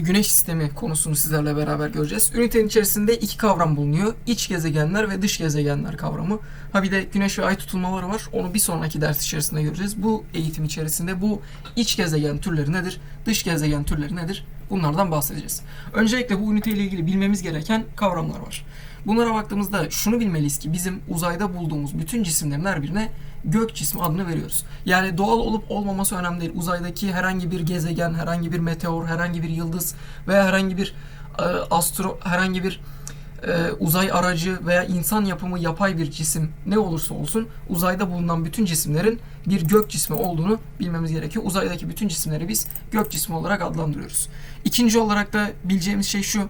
videomuzda güneş sistemi konusunu sizlerle beraber göreceğiz. Ünitenin içerisinde iki kavram bulunuyor. İç gezegenler ve dış gezegenler kavramı. Ha bir de güneş ve ay tutulmaları var. Onu bir sonraki ders içerisinde göreceğiz. Bu eğitim içerisinde bu iç gezegen türleri nedir? Dış gezegen türleri nedir? Bunlardan bahsedeceğiz. Öncelikle bu ünite ile ilgili bilmemiz gereken kavramlar var. Bunlara baktığımızda şunu bilmeliyiz ki bizim uzayda bulduğumuz bütün cisimlerin her birine gök cismi adını veriyoruz. Yani doğal olup olmaması önemli değil. Uzaydaki herhangi bir gezegen, herhangi bir meteor, herhangi bir yıldız veya herhangi bir e, astro herhangi bir e, uzay aracı veya insan yapımı yapay bir cisim ne olursa olsun uzayda bulunan bütün cisimlerin bir gök cismi olduğunu bilmemiz gerekiyor. Uzaydaki bütün cisimleri biz gök cismi olarak adlandırıyoruz. İkinci olarak da bileceğimiz şey şu.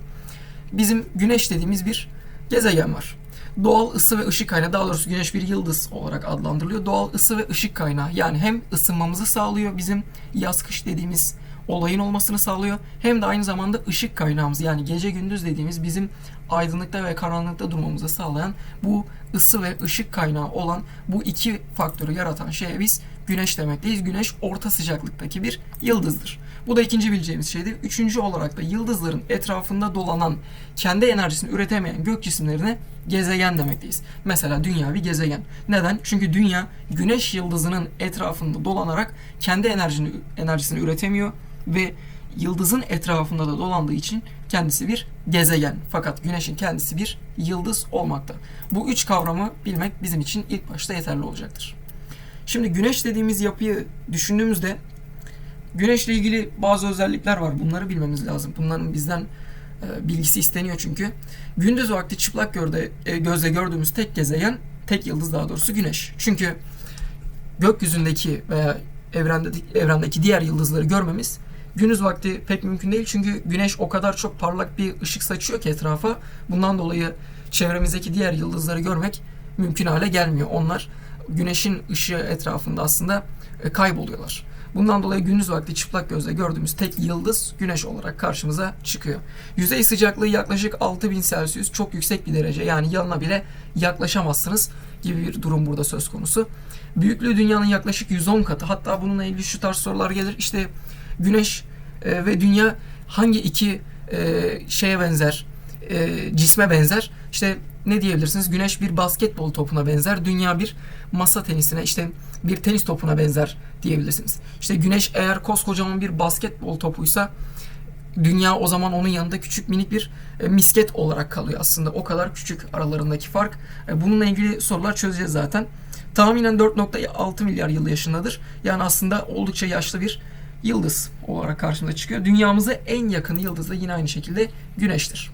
Bizim güneş dediğimiz bir gezegen var. Doğal ısı ve ışık kaynağı daha doğrusu güneş bir yıldız olarak adlandırılıyor. Doğal ısı ve ışık kaynağı yani hem ısınmamızı sağlıyor bizim yaz kış dediğimiz olayın olmasını sağlıyor. Hem de aynı zamanda ışık kaynağımız yani gece gündüz dediğimiz bizim aydınlıkta ve karanlıkta durmamızı sağlayan bu ısı ve ışık kaynağı olan bu iki faktörü yaratan şeye biz güneş demekteyiz. Güneş orta sıcaklıktaki bir yıldızdır. Bu da ikinci bileceğimiz şeydir. Üçüncü olarak da yıldızların etrafında dolanan, kendi enerjisini üretemeyen gök cisimlerine gezegen demekteyiz. Mesela dünya bir gezegen. Neden? Çünkü dünya güneş yıldızının etrafında dolanarak kendi enerjini enerjisini üretemiyor ve yıldızın etrafında da dolandığı için kendisi bir gezegen. Fakat güneşin kendisi bir yıldız olmakta. Bu üç kavramı bilmek bizim için ilk başta yeterli olacaktır. Şimdi güneş dediğimiz yapıyı düşündüğümüzde güneşle ilgili bazı özellikler var. Bunları bilmemiz lazım. Bunların bizden e, bilgisi isteniyor çünkü. Gündüz vakti çıplak gözle, e, gözle gördüğümüz tek gezegen, tek yıldız daha doğrusu güneş. Çünkü gökyüzündeki veya evrendeki, evrendeki diğer yıldızları görmemiz gündüz vakti pek mümkün değil. Çünkü güneş o kadar çok parlak bir ışık saçıyor ki etrafa. Bundan dolayı çevremizdeki diğer yıldızları görmek mümkün hale gelmiyor. Onlar güneşin ışığı etrafında aslında e, kayboluyorlar. Bundan dolayı gündüz vakti çıplak gözle gördüğümüz tek yıldız güneş olarak karşımıza çıkıyor. Yüzey sıcaklığı yaklaşık 6000 Celsius çok yüksek bir derece yani yanına bile yaklaşamazsınız gibi bir durum burada söz konusu. Büyüklüğü dünyanın yaklaşık 110 katı hatta bununla ilgili şu tarz sorular gelir işte güneş e, ve dünya hangi iki e, şeye benzer e, cisme benzer işte ne diyebilirsiniz? Güneş bir basketbol topuna benzer, dünya bir masa tenisine, işte bir tenis topuna benzer diyebilirsiniz. İşte güneş eğer koskocaman bir basketbol topuysa dünya o zaman onun yanında küçük minik bir e, misket olarak kalıyor aslında. O kadar küçük aralarındaki fark. E, bununla ilgili sorular çözeceğiz zaten. Tahminen 4.6 milyar yıl yaşındadır. Yani aslında oldukça yaşlı bir yıldız olarak karşımıza çıkıyor. Dünyamıza en yakın yıldız da yine aynı şekilde Güneş'tir.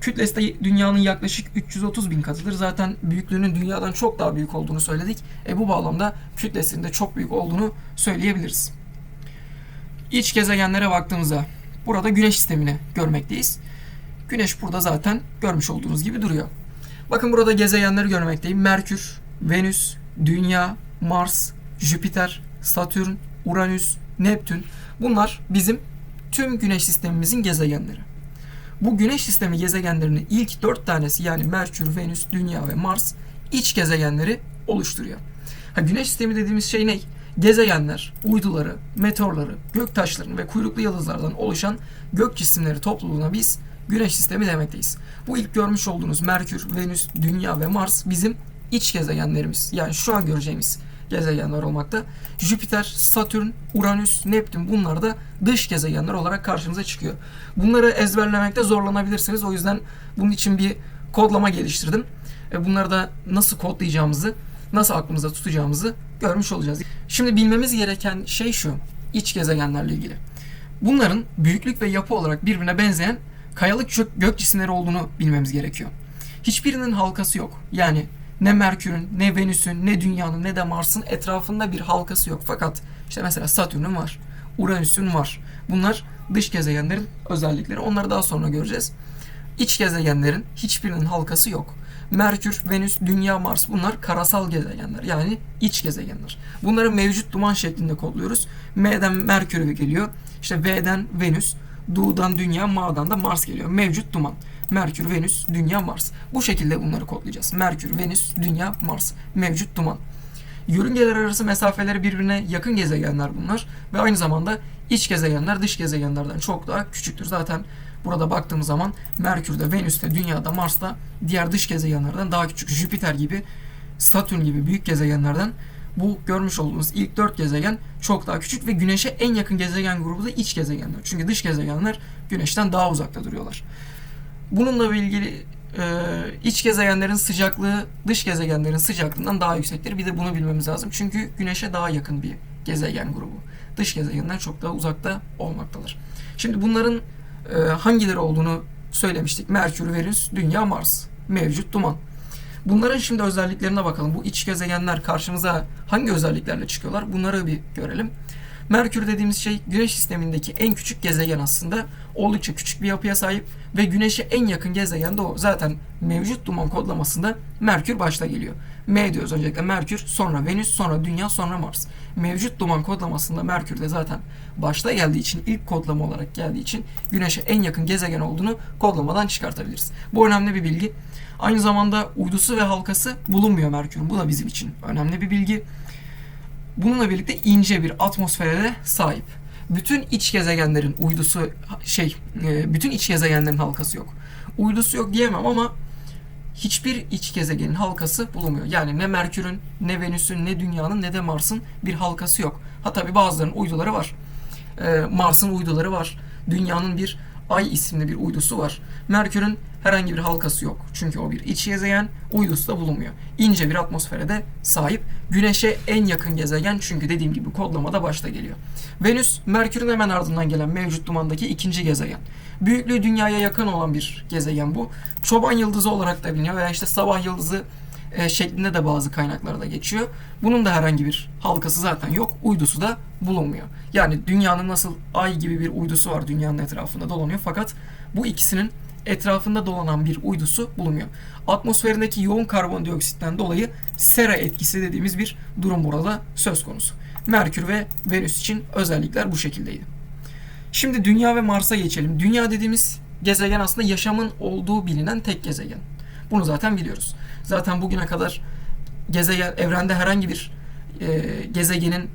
Kütlesi de dünyanın yaklaşık 330 bin katıdır. Zaten büyüklüğünün dünyadan çok daha büyük olduğunu söyledik. E bu bağlamda kütlesinin de çok büyük olduğunu söyleyebiliriz. İç gezegenlere baktığımızda burada güneş sistemini görmekteyiz. Güneş burada zaten görmüş olduğunuz gibi duruyor. Bakın burada gezegenleri görmekteyim. Merkür, Venüs, Dünya, Mars, Jüpiter, Satürn, Uranüs, Neptün. Bunlar bizim tüm güneş sistemimizin gezegenleri. Bu güneş sistemi gezegenlerinin ilk dört tanesi yani Merkür, Venüs, Dünya ve Mars iç gezegenleri oluşturuyor. Ha, güneş sistemi dediğimiz şey ne? Gezegenler, uyduları, meteorları, göktaşların ve kuyruklu yıldızlardan oluşan gök cisimleri topluluğuna biz güneş sistemi demekteyiz. Bu ilk görmüş olduğunuz Merkür, Venüs, Dünya ve Mars bizim iç gezegenlerimiz. Yani şu an göreceğimiz gezegenler olmakta. Jüpiter, Satürn, Uranüs, Neptün bunlar da dış gezegenler olarak karşımıza çıkıyor. Bunları ezberlemekte zorlanabilirsiniz. O yüzden bunun için bir kodlama geliştirdim. E, bunları da nasıl kodlayacağımızı, nasıl aklımızda tutacağımızı görmüş olacağız. Şimdi bilmemiz gereken şey şu. iç gezegenlerle ilgili. Bunların büyüklük ve yapı olarak birbirine benzeyen kayalık gök cisimleri olduğunu bilmemiz gerekiyor. Hiçbirinin halkası yok. Yani ne Merkür'ün, ne Venüs'ün, ne Dünya'nın, ne de Mars'ın etrafında bir halkası yok. Fakat işte mesela Satürn'ün var, Uranüs'ün var. Bunlar dış gezegenlerin özellikleri. Onları daha sonra göreceğiz. İç gezegenlerin hiçbirinin halkası yok. Merkür, Venüs, Dünya, Mars bunlar karasal gezegenler. Yani iç gezegenler. Bunları mevcut duman şeklinde kodluyoruz. M'den Merkür geliyor. İşte V'den Venüs, Du'dan Dünya, Ma'dan da Mars geliyor. Mevcut duman. Merkür, Venüs, Dünya, Mars. Bu şekilde bunları kodlayacağız. Merkür, Venüs, Dünya, Mars. Mevcut duman. Yörüngeler arası mesafeleri birbirine yakın gezegenler bunlar ve aynı zamanda iç gezegenler dış gezegenlerden çok daha küçüktür. Zaten burada baktığımız zaman Merkür'de, Venüs'te, Dünya'da, Mars'ta diğer dış gezegenlerden daha küçük. Jüpiter gibi, Satürn gibi büyük gezegenlerden bu görmüş olduğunuz ilk dört gezegen çok daha küçük ve Güneş'e en yakın gezegen grubu da iç gezegenler. Çünkü dış gezegenler Güneş'ten daha uzakta duruyorlar. Bununla ilgili e, iç gezegenlerin sıcaklığı dış gezegenlerin sıcaklığından daha yüksektir. Bir de bunu bilmemiz lazım. Çünkü Güneş'e daha yakın bir gezegen grubu. Dış gezegenler çok daha uzakta olmaktadır. Şimdi bunların e, hangileri olduğunu söylemiştik. Merkür, Venüs, Dünya, Mars. Mevcut duman. Bunların şimdi özelliklerine bakalım. Bu iç gezegenler karşımıza hangi özelliklerle çıkıyorlar? Bunları bir görelim. Merkür dediğimiz şey Güneş sistemindeki en küçük gezegen aslında. Oldukça küçük bir yapıya sahip ve Güneş'e en yakın gezegen de o. Zaten mevcut duman kodlamasında Merkür başta geliyor. M diyoruz öncelikle Merkür, sonra Venüs, sonra Dünya, sonra Mars. Mevcut duman kodlamasında Merkür de zaten başta geldiği için, ilk kodlama olarak geldiği için Güneş'e en yakın gezegen olduğunu kodlamadan çıkartabiliriz. Bu önemli bir bilgi. Aynı zamanda uydusu ve halkası bulunmuyor Merkür'ün. Bu da bizim için önemli bir bilgi. Bununla birlikte ince bir atmosfere de sahip. Bütün iç gezegenlerin uydusu şey, e, bütün iç gezegenlerin halkası yok. Uydusu yok diyemem ama hiçbir iç gezegenin halkası bulunmuyor. Yani ne Merkür'ün, ne Venüs'ün, ne Dünya'nın, ne de Mars'ın bir halkası yok. Hatta bir bazılarının uyduları var. E, Mars'ın uyduları var. Dünya'nın bir Ay isimli bir uydusu var. Merkür'ün herhangi bir halkası yok. Çünkü o bir iç gezegen, uydusu da bulunmuyor. İnce bir atmosfere de sahip. Güneş'e en yakın gezegen çünkü dediğim gibi kodlamada başta geliyor. Venüs, Merkür'ün hemen ardından gelen mevcut dumandaki ikinci gezegen. Büyüklüğü dünyaya yakın olan bir gezegen bu. Çoban yıldızı olarak da biliniyor veya işte sabah yıldızı e, şeklinde de bazı kaynaklarda geçiyor. Bunun da herhangi bir halkası zaten yok. Uydusu da bulunmuyor. Yani dünyanın nasıl ay gibi bir uydusu var dünyanın etrafında dolanıyor fakat bu ikisinin etrafında dolanan bir uydusu bulunmuyor. Atmosferindeki yoğun karbondioksitten dolayı sera etkisi dediğimiz bir durum burada söz konusu. Merkür ve Venüs için özellikler bu şekildeydi. Şimdi Dünya ve Mars'a geçelim. Dünya dediğimiz gezegen aslında yaşamın olduğu bilinen tek gezegen. Bunu zaten biliyoruz. Zaten bugüne kadar gezegen evrende herhangi bir e, gezegenin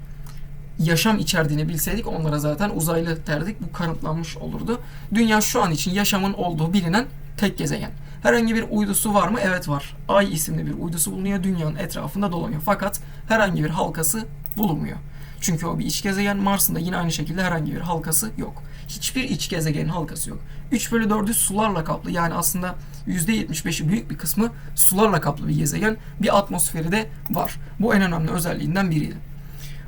yaşam içerdiğini bilseydik onlara zaten uzaylı derdik. Bu kanıtlanmış olurdu. Dünya şu an için yaşamın olduğu bilinen tek gezegen. Herhangi bir uydusu var mı? Evet var. Ay isimli bir uydusu bulunuyor. Dünyanın etrafında dolanıyor. Fakat herhangi bir halkası bulunmuyor. Çünkü o bir iç gezegen. Mars'ın da yine aynı şekilde herhangi bir halkası yok. Hiçbir iç gezegenin halkası yok. 3 bölü 4'ü sularla kaplı. Yani aslında %75'i büyük bir kısmı sularla kaplı bir gezegen. Bir atmosferi de var. Bu en önemli özelliğinden biriydi.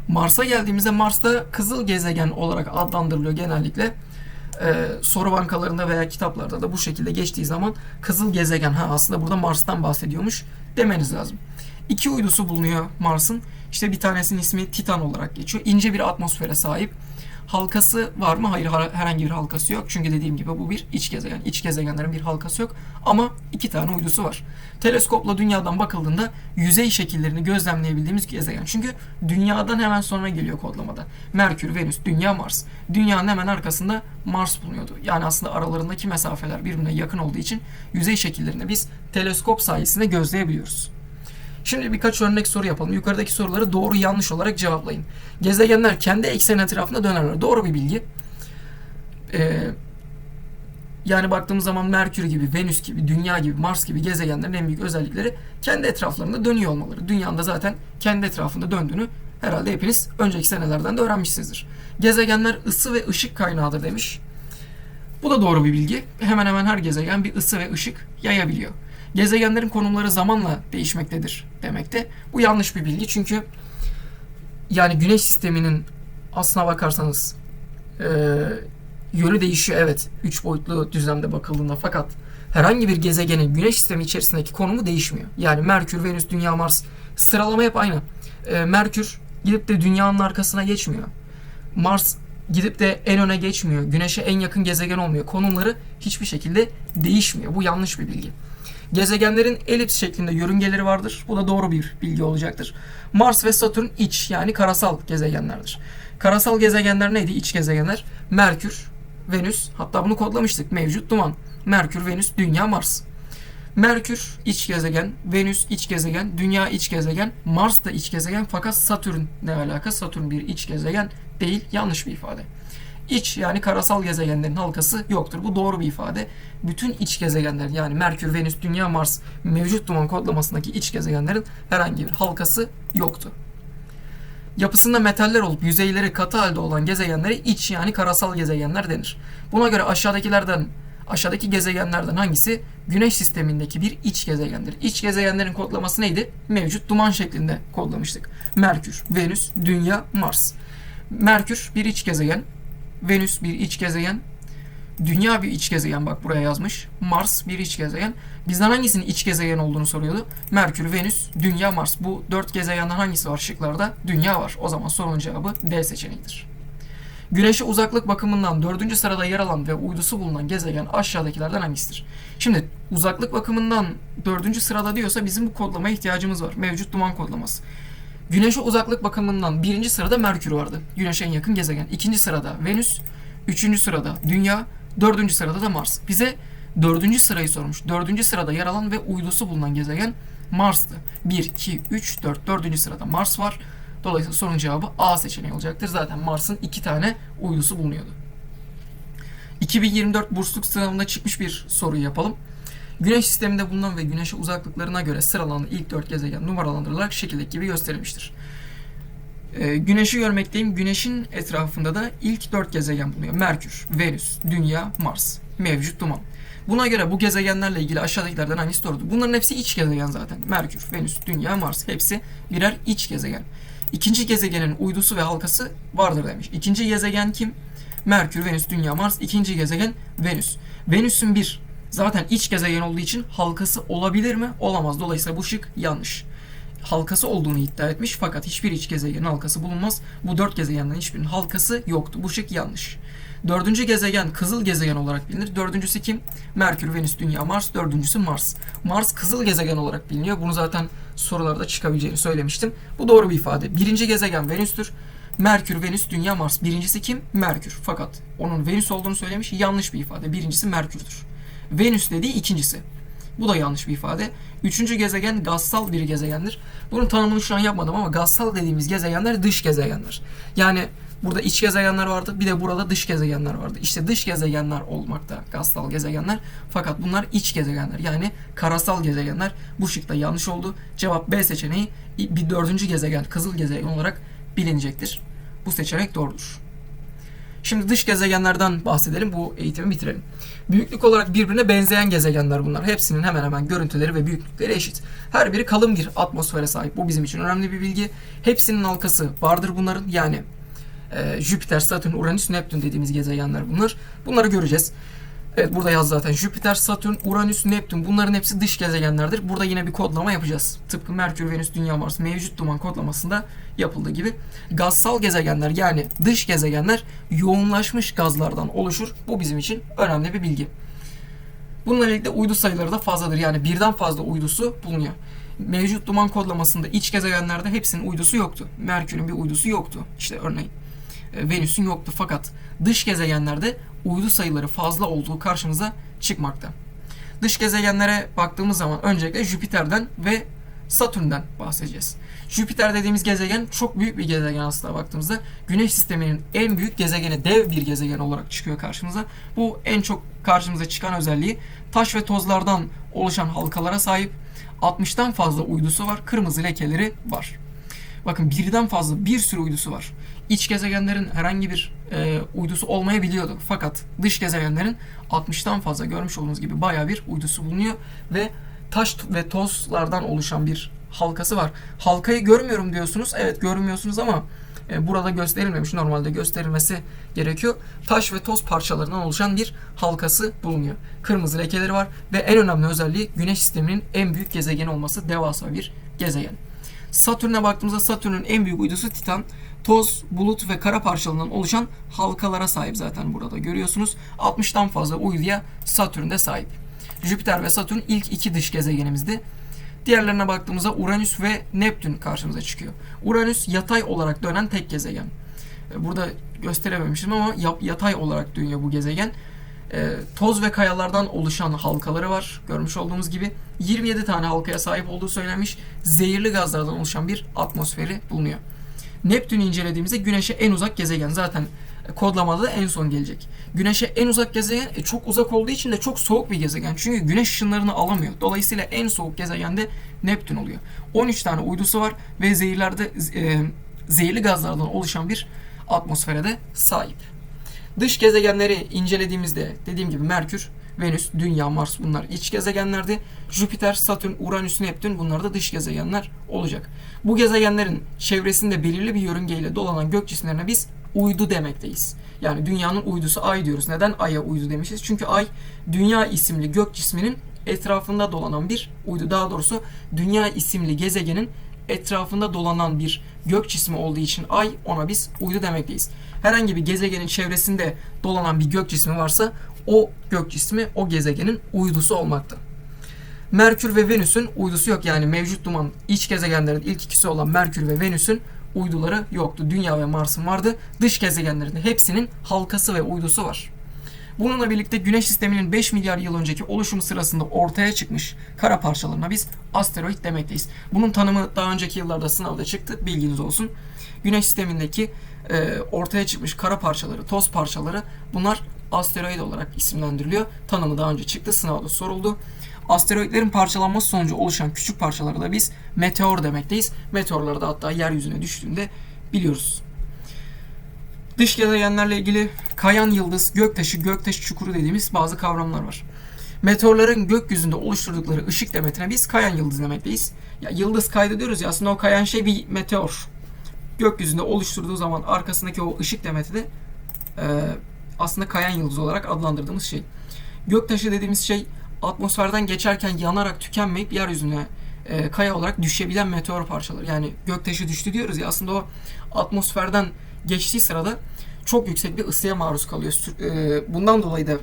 Mars'a geldiğimizde Mars'ta kızıl gezegen olarak adlandırılıyor genellikle. Ee, soru bankalarında veya kitaplarda da bu şekilde geçtiği zaman kızıl gezegen ha aslında burada Mars'tan bahsediyormuş demeniz lazım. İki uydusu bulunuyor Mars'ın. İşte bir tanesinin ismi Titan olarak geçiyor. İnce bir atmosfere sahip. Halkası var mı? Hayır herhangi bir halkası yok. Çünkü dediğim gibi bu bir iç gezegen. İç gezegenlerin bir halkası yok. Ama iki tane uydusu var. Teleskopla dünyadan bakıldığında yüzey şekillerini gözlemleyebildiğimiz gezegen. Çünkü dünyadan hemen sonra geliyor kodlamada. Merkür, Venüs, Dünya, Mars. Dünyanın hemen arkasında Mars bulunuyordu. Yani aslında aralarındaki mesafeler birbirine yakın olduğu için yüzey şekillerini biz teleskop sayesinde gözleyebiliyoruz. Şimdi birkaç örnek soru yapalım. Yukarıdaki soruları doğru yanlış olarak cevaplayın. Gezegenler kendi ekseni etrafında dönerler. Doğru bir bilgi. Ee, yani baktığımız zaman Merkür gibi, Venüs gibi, Dünya gibi, Mars gibi gezegenlerin en büyük özellikleri kendi etraflarında dönüyor olmaları. Dünyanın da zaten kendi etrafında döndüğünü herhalde hepiniz önceki senelerden de öğrenmişsinizdir. Gezegenler ısı ve ışık kaynağıdır demiş. Bu da doğru bir bilgi. Hemen hemen her gezegen bir ısı ve ışık yayabiliyor gezegenlerin konumları zamanla değişmektedir demekte. Bu yanlış bir bilgi çünkü yani güneş sisteminin aslına bakarsanız e, yönü değişiyor evet 3 boyutlu düzlemde bakıldığında fakat herhangi bir gezegenin güneş sistemi içerisindeki konumu değişmiyor. Yani Merkür, Venüs, Dünya, Mars sıralama hep aynı. E, Merkür gidip de dünyanın arkasına geçmiyor. Mars gidip de en öne geçmiyor. Güneşe en yakın gezegen olmuyor. Konumları hiçbir şekilde değişmiyor. Bu yanlış bir bilgi. Gezegenlerin elips şeklinde yörüngeleri vardır. Bu da doğru bir bilgi olacaktır. Mars ve Satürn iç yani karasal gezegenlerdir. Karasal gezegenler neydi? İç gezegenler. Merkür, Venüs hatta bunu kodlamıştık. Mevcut duman. Merkür, Venüs, Dünya, Mars. Merkür iç gezegen, Venüs iç gezegen, Dünya iç gezegen, Mars da iç gezegen fakat Satürn ne alaka? Satürn bir iç gezegen değil. Yanlış bir ifade. İç yani karasal gezegenlerin halkası yoktur. Bu doğru bir ifade. Bütün iç gezegenlerin yani Merkür, Venüs, Dünya, Mars mevcut duman kodlamasındaki iç gezegenlerin herhangi bir halkası yoktu. Yapısında metaller olup yüzeyleri katı halde olan gezegenlere iç yani karasal gezegenler denir. Buna göre aşağıdakilerden aşağıdaki gezegenlerden hangisi Güneş sistemindeki bir iç gezegendir? İç gezegenlerin kodlaması neydi? Mevcut duman şeklinde kodlamıştık. Merkür, Venüs, Dünya, Mars. Merkür bir iç gezegen, Venüs bir iç gezegen, Dünya bir iç gezegen bak buraya yazmış. Mars bir iç gezegen. Bizden hangisinin iç gezegen olduğunu soruyordu. Merkür, Venüs, Dünya, Mars. Bu dört gezegenden hangisi var şıklarda? Dünya var. O zaman sorunun cevabı D seçeneğidir. Güneşe uzaklık bakımından dördüncü sırada yer alan ve uydusu bulunan gezegen aşağıdakilerden hangisidir? Şimdi uzaklık bakımından dördüncü sırada diyorsa bizim bu kodlamaya ihtiyacımız var. Mevcut duman kodlaması. Güneşe uzaklık bakımından birinci sırada Merkür vardı. Güneşe en yakın gezegen. İkinci sırada Venüs. Üçüncü sırada Dünya. Dördüncü sırada da Mars. Bize dördüncü sırayı sormuş. Dördüncü sırada yer alan ve uydusu bulunan gezegen Mars'tı. 1, 2, 3, 4. Dördüncü sırada Mars var. Dolayısıyla sorunun cevabı A seçeneği olacaktır. Zaten Mars'ın iki tane uydusu bulunuyordu. 2024 bursluk sınavında çıkmış bir soruyu yapalım. Güneş sisteminde bulunan ve güneşe uzaklıklarına göre sıralanan ilk dört gezegen numaralandırılarak şekildeki gibi gösterilmiştir. Ee, Güneşi görmekteyim. Güneşin etrafında da ilk dört gezegen bulunuyor. Merkür, Venüs, Dünya, Mars. Mevcut duman. Buna göre bu gezegenlerle ilgili aşağıdakilerden hangisi doğrudur? Bunların hepsi iç gezegen zaten. Merkür, Venüs, Dünya, Mars. Hepsi birer iç gezegen. İkinci gezegenin uydusu ve halkası vardır demiş. İkinci gezegen kim? Merkür, Venüs, Dünya, Mars. İkinci gezegen Venüs. Venüs'ün bir zaten iç gezegen olduğu için halkası olabilir mi? Olamaz. Dolayısıyla bu şık yanlış. Halkası olduğunu iddia etmiş fakat hiçbir iç gezegenin halkası bulunmaz. Bu dört gezegenden hiçbirinin halkası yoktu. Bu şık yanlış. Dördüncü gezegen kızıl gezegen olarak bilinir. Dördüncüsü kim? Merkür, Venüs, Dünya, Mars. Dördüncüsü Mars. Mars kızıl gezegen olarak biliniyor. Bunu zaten sorularda çıkabileceğini söylemiştim. Bu doğru bir ifade. Birinci gezegen Venüs'tür. Merkür, Venüs, Dünya, Mars. Birincisi kim? Merkür. Fakat onun Venüs olduğunu söylemiş. Yanlış bir ifade. Birincisi Merkür'dür. Venüs dediği ikincisi. Bu da yanlış bir ifade. Üçüncü gezegen gazsal bir gezegendir. Bunun tanımını şu an yapmadım ama gazsal dediğimiz gezegenler dış gezegenler. Yani burada iç gezegenler vardı bir de burada dış gezegenler vardı. İşte dış gezegenler olmakta gazsal gezegenler. Fakat bunlar iç gezegenler yani karasal gezegenler. Bu şıkta yanlış oldu. Cevap B seçeneği bir dördüncü gezegen kızıl gezegen olarak bilinecektir. Bu seçenek doğrudur. Şimdi dış gezegenlerden bahsedelim. Bu eğitimi bitirelim. Büyüklük olarak birbirine benzeyen gezegenler bunlar. Hepsinin hemen hemen görüntüleri ve büyüklükleri eşit. Her biri kalın bir atmosfere sahip. Bu bizim için önemli bir bilgi. Hepsinin halkası vardır bunların. Yani e, Jüpiter, Satürn, Uranüs, Neptün dediğimiz gezegenler bunlar. Bunları göreceğiz. Evet burada yaz zaten. Jüpiter, Satürn, Uranüs, Neptün bunların hepsi dış gezegenlerdir. Burada yine bir kodlama yapacağız. Tıpkı Merkür, Venüs, Dünya, Mars mevcut duman kodlamasında yapıldığı gibi. Gazsal gezegenler yani dış gezegenler yoğunlaşmış gazlardan oluşur. Bu bizim için önemli bir bilgi. Bununla birlikte uydu sayıları da fazladır. Yani birden fazla uydusu bulunuyor. Mevcut duman kodlamasında iç gezegenlerde hepsinin uydusu yoktu. Merkür'ün bir uydusu yoktu. İşte örneğin e, Venüs'ün yoktu. Fakat dış gezegenlerde uydu sayıları fazla olduğu karşımıza çıkmakta. Dış gezegenlere baktığımız zaman öncelikle Jüpiter'den ve Satürn'den bahsedeceğiz. Jüpiter dediğimiz gezegen çok büyük bir gezegen aslında baktığımızda. Güneş sisteminin en büyük gezegeni, dev bir gezegen olarak çıkıyor karşımıza. Bu en çok karşımıza çıkan özelliği taş ve tozlardan oluşan halkalara sahip. 60'tan fazla uydusu var, kırmızı lekeleri var. Bakın birden fazla bir sürü uydusu var. İç gezegenlerin herhangi bir e, uydusu olmayabiliyordu. Fakat dış gezegenlerin 60'tan fazla görmüş olduğunuz gibi baya bir uydusu bulunuyor ve taş ve tozlardan oluşan bir halkası var. Halkayı görmüyorum diyorsunuz. Evet görmüyorsunuz ama e, burada gösterilmemiş. Normalde gösterilmesi gerekiyor. Taş ve toz parçalarından oluşan bir halkası bulunuyor. Kırmızı lekeleri var ve en önemli özelliği Güneş sisteminin en büyük gezegeni olması devasa bir gezegen. Satürn'e baktığımızda Satürn'ün en büyük uydusu Titan. Toz, bulut ve kara parçalarından oluşan halkalara sahip zaten burada görüyorsunuz. 60'tan fazla uyduya Satürn'de sahip. Jüpiter ve Satürn ilk iki dış gezegenimizdi. Diğerlerine baktığımızda Uranüs ve Neptün karşımıza çıkıyor. Uranüs yatay olarak dönen tek gezegen. Burada gösterememişim ama yatay olarak dönüyor bu gezegen. E, toz ve kayalardan oluşan halkaları var. Görmüş olduğumuz gibi 27 tane halkaya sahip olduğu söylenmiş. Zehirli gazlardan oluşan bir atmosferi bulunuyor. Neptün'ü incelediğimizde Güneş'e en uzak gezegen zaten kodlamada da en son gelecek. Güneş'e en uzak gezegen e, çok uzak olduğu için de çok soğuk bir gezegen. Çünkü güneş ışınlarını alamıyor. Dolayısıyla en soğuk gezegen de Neptün oluyor. 13 tane uydusu var ve zehirlerde e, zehirli gazlardan oluşan bir atmosfere de sahip. Dış gezegenleri incelediğimizde dediğim gibi Merkür, Venüs, Dünya, Mars bunlar iç gezegenlerdi. Jüpiter, Satürn, Uranüs, Neptün bunlar da dış gezegenler olacak. Bu gezegenlerin çevresinde belirli bir yörüngeyle dolanan gök cisimlerine biz uydu demekteyiz. Yani dünyanın uydusu ay diyoruz. Neden aya uydu demişiz? Çünkü ay dünya isimli gök cisminin etrafında dolanan bir uydu. Daha doğrusu dünya isimli gezegenin etrafında dolanan bir gök cismi olduğu için ay ona biz uydu demekteyiz. Herhangi bir gezegenin çevresinde dolanan bir gök cismi varsa o gök cismi o gezegenin uydusu olmakta. Merkür ve Venüs'ün uydusu yok. Yani mevcut duman iç gezegenlerin ilk ikisi olan Merkür ve Venüs'ün uyduları yoktu. Dünya ve Mars'ın vardı. Dış gezegenlerin hepsinin halkası ve uydusu var. Bununla birlikte Güneş sisteminin 5 milyar yıl önceki oluşumu sırasında ortaya çıkmış kara parçalarına biz asteroid demekteyiz. Bunun tanımı daha önceki yıllarda sınavda çıktı. Bilginiz olsun. Güneş sistemindeki e, ortaya çıkmış kara parçaları, toz parçaları bunlar asteroid olarak isimlendiriliyor. Tanımı daha önce çıktı. Sınavda soruldu. Asteroidlerin parçalanması sonucu oluşan küçük parçalara da biz meteor demekteyiz. Meteorları da hatta yeryüzüne düştüğünde biliyoruz. Dış gezegenlerle ilgili kayan yıldız, göktaşı, göktaşı çukuru dediğimiz bazı kavramlar var. Meteorların gökyüzünde oluşturdukları ışık demetine biz kayan yıldız demekteyiz. Ya yıldız kaydı diyoruz ya aslında o kayan şey bir meteor. Gökyüzünde oluşturduğu zaman arkasındaki o ışık demeti de e, aslında kayan yıldız olarak adlandırdığımız şey. Göktaşı dediğimiz şey atmosferden geçerken yanarak tükenmeyip yeryüzüne e, kaya olarak düşebilen meteor parçaları. Yani göktaşı düştü diyoruz ya aslında o atmosferden geçtiği sırada çok yüksek bir ısıya maruz kalıyor. E, bundan dolayı da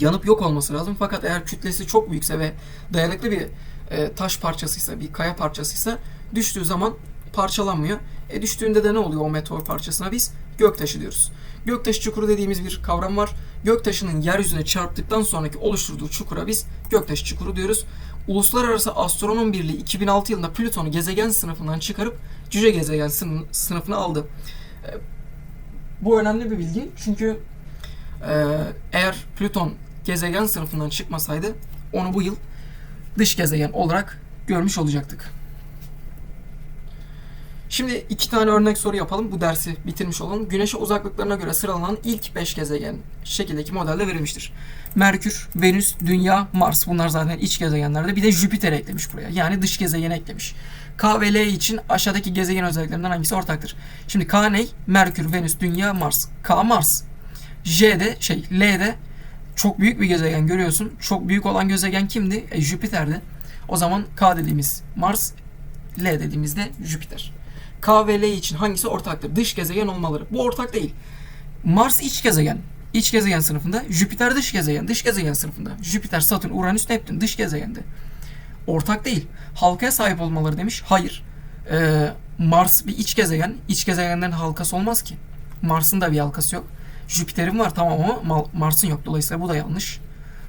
yanıp yok olması lazım. Fakat eğer kütlesi çok büyükse ve dayanıklı bir e, taş parçasıysa, bir kaya parçasıysa düştüğü zaman parçalanmıyor. E düştüğünde de ne oluyor o meteor parçasına biz? Göktaşı diyoruz. Göktaşı çukuru dediğimiz bir kavram var. Göktaşının yeryüzüne çarptıktan sonraki oluşturduğu çukura biz göktaşı çukuru diyoruz. Uluslararası Astronom Birliği 2006 yılında Plüton'u gezegen sınıfından çıkarıp cüce gezegen sınıfına aldı. Bu önemli bir bilgi çünkü eğer Plüton gezegen sınıfından çıkmasaydı onu bu yıl dış gezegen olarak görmüş olacaktık. Şimdi iki tane örnek soru yapalım. Bu dersi bitirmiş olalım. Güneşe uzaklıklarına göre sıralanan ilk 5 gezegen şekildeki modelde verilmiştir. Merkür, Venüs, Dünya, Mars. Bunlar zaten iç gezegenlerde. Bir de Jüpiter eklemiş buraya. Yani dış gezegen eklemiş. K ve L için aşağıdaki gezegen özelliklerinden hangisi ortaktır? Şimdi K ne? Merkür, Venüs, Dünya, Mars. K Mars. J de şey L de çok büyük bir gezegen görüyorsun. Çok büyük olan gezegen kimdi? E, Jüpiter'di. O zaman K dediğimiz Mars, L dediğimizde Jüpiter. K ve L için hangisi ortaktır? Dış gezegen olmaları. Bu ortak değil. Mars iç gezegen. İç gezegen sınıfında. Jüpiter dış gezegen. Dış gezegen sınıfında. Jüpiter, Satürn, Uranüs, Neptün dış gezegende. Ortak değil. Halkaya sahip olmaları demiş. Hayır. Ee, Mars bir iç gezegen. İç gezegenlerin halkası olmaz ki. Mars'ın da bir halkası yok. Jüpiter'in var tamam ama Mars'ın yok. Dolayısıyla bu da yanlış.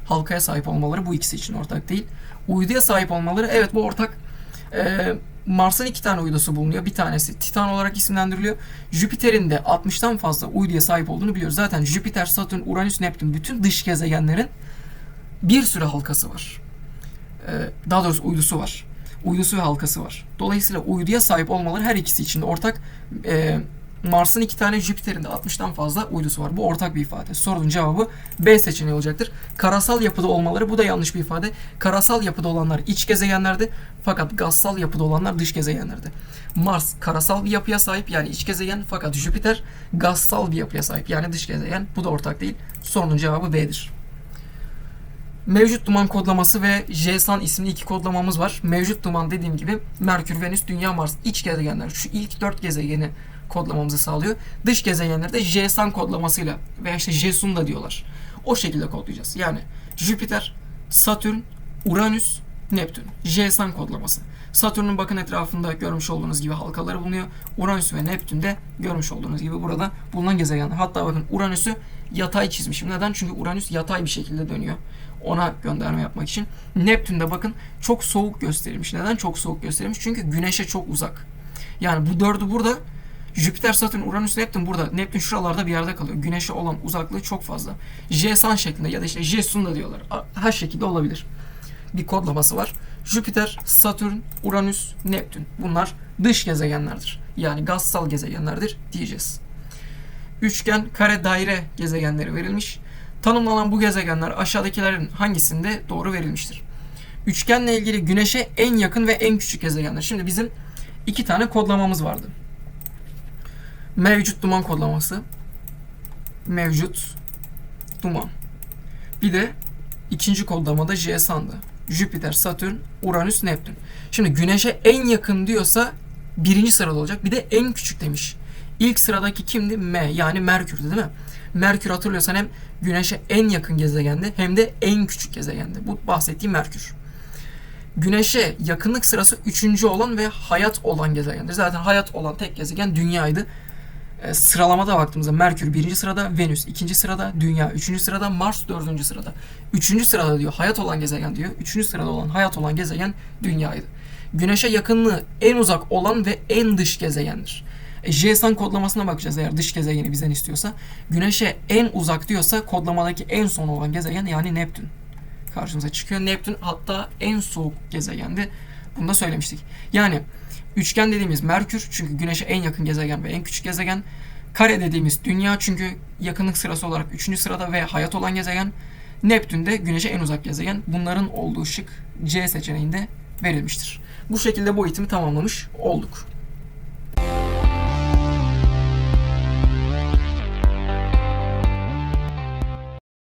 Halkaya sahip olmaları bu ikisi için ortak değil. Uyduya sahip olmaları evet bu ortak. Ee, Mars'ın iki tane uydusu bulunuyor. Bir tanesi Titan olarak isimlendiriliyor. Jüpiter'in de 60'tan fazla uyduya sahip olduğunu biliyoruz. Zaten Jüpiter, Satürn, Uranüs, Neptün bütün dış gezegenlerin bir sürü halkası var. Ee, daha doğrusu uydusu var. Uydusu ve halkası var. Dolayısıyla uyduya sahip olmaları her ikisi için de ortak. Ee, Mars'ın iki tane Jüpiter'in de 60'tan fazla uydusu var. Bu ortak bir ifade. Sorunun cevabı B seçeneği olacaktır. Karasal yapıda olmaları bu da yanlış bir ifade. Karasal yapıda olanlar iç gezegenlerde fakat gazsal yapıda olanlar dış gezegenlerde. Mars karasal bir yapıya sahip yani iç gezegen fakat Jüpiter gazsal bir yapıya sahip yani dış gezegen. Bu da ortak değil. Sorunun cevabı B'dir. Mevcut duman kodlaması ve JSON isimli iki kodlamamız var. Mevcut duman dediğim gibi Merkür, Venüs, Dünya, Mars iç gezegenler. Şu ilk dört gezegeni kodlamamızı sağlıyor. Dış gezegenleri de JSON kodlamasıyla veya işte JSON da diyorlar. O şekilde kodlayacağız. Yani Jüpiter, Satürn, Uranüs, Neptün. J-Sun kodlaması. Satürn'ün bakın etrafında görmüş olduğunuz gibi halkaları bulunuyor. Uranüs ve Neptün de görmüş olduğunuz gibi burada bulunan gezegenler. Hatta bakın Uranüs'ü yatay çizmişim. Neden? Çünkü Uranüs yatay bir şekilde dönüyor. Ona gönderme yapmak için. Neptün'de bakın çok soğuk gösterilmiş. Neden çok soğuk gösterilmiş? Çünkü Güneş'e çok uzak. Yani bu dördü burada. Jüpiter, Satürn, Uranüs, Neptün burada. Neptün şuralarda bir yerde kalıyor. Güneşe olan uzaklığı çok fazla. J-Sun şeklinde ya da işte J-Sun da diyorlar. Her şekilde olabilir. Bir kodlaması var. Jüpiter, Satürn, Uranüs, Neptün. Bunlar dış gezegenlerdir. Yani gazsal gezegenlerdir diyeceğiz. Üçgen, kare, daire gezegenleri verilmiş. Tanımlanan bu gezegenler aşağıdakilerin hangisinde doğru verilmiştir? Üçgenle ilgili Güneş'e en yakın ve en küçük gezegenler. Şimdi bizim iki tane kodlamamız vardı. Mevcut duman kodlaması. Mevcut duman. Bir de ikinci kodlamada J-Sun'dı. Jüpiter, Satürn, Uranüs, Neptün. Şimdi Güneş'e en yakın diyorsa birinci sırada olacak. Bir de en küçük demiş. İlk sıradaki kimdi? M yani Merkür'dü değil mi? Merkür hatırlıyorsan hem Güneş'e en yakın gezegendi hem de en küçük gezegendi. Bu bahsettiğim Merkür. Güneş'e yakınlık sırası üçüncü olan ve hayat olan gezegendir. Zaten hayat olan tek gezegen Dünya'ydı. E, sıralamada baktığımızda Merkür birinci sırada, Venüs ikinci sırada, Dünya üçüncü sırada, Mars dördüncü sırada. Üçüncü sırada diyor hayat olan gezegen diyor. Üçüncü sırada olan hayat olan gezegen Dünya'ydı. Güneş'e yakınlığı en uzak olan ve en dış gezegendir. E, JSON kodlamasına bakacağız eğer dış gezegeni bizden istiyorsa. Güneş'e en uzak diyorsa kodlamadaki en son olan gezegen yani Neptün karşımıza çıkıyor. Neptün hatta en soğuk gezegendi. Bunu da söylemiştik. Yani üçgen dediğimiz Merkür çünkü Güneş'e en yakın gezegen ve en küçük gezegen. Kare dediğimiz Dünya çünkü yakınlık sırası olarak 3. sırada ve hayat olan gezegen. Neptün de Güneş'e en uzak gezegen. Bunların olduğu şık C seçeneğinde verilmiştir. Bu şekilde bu eğitimi tamamlamış olduk.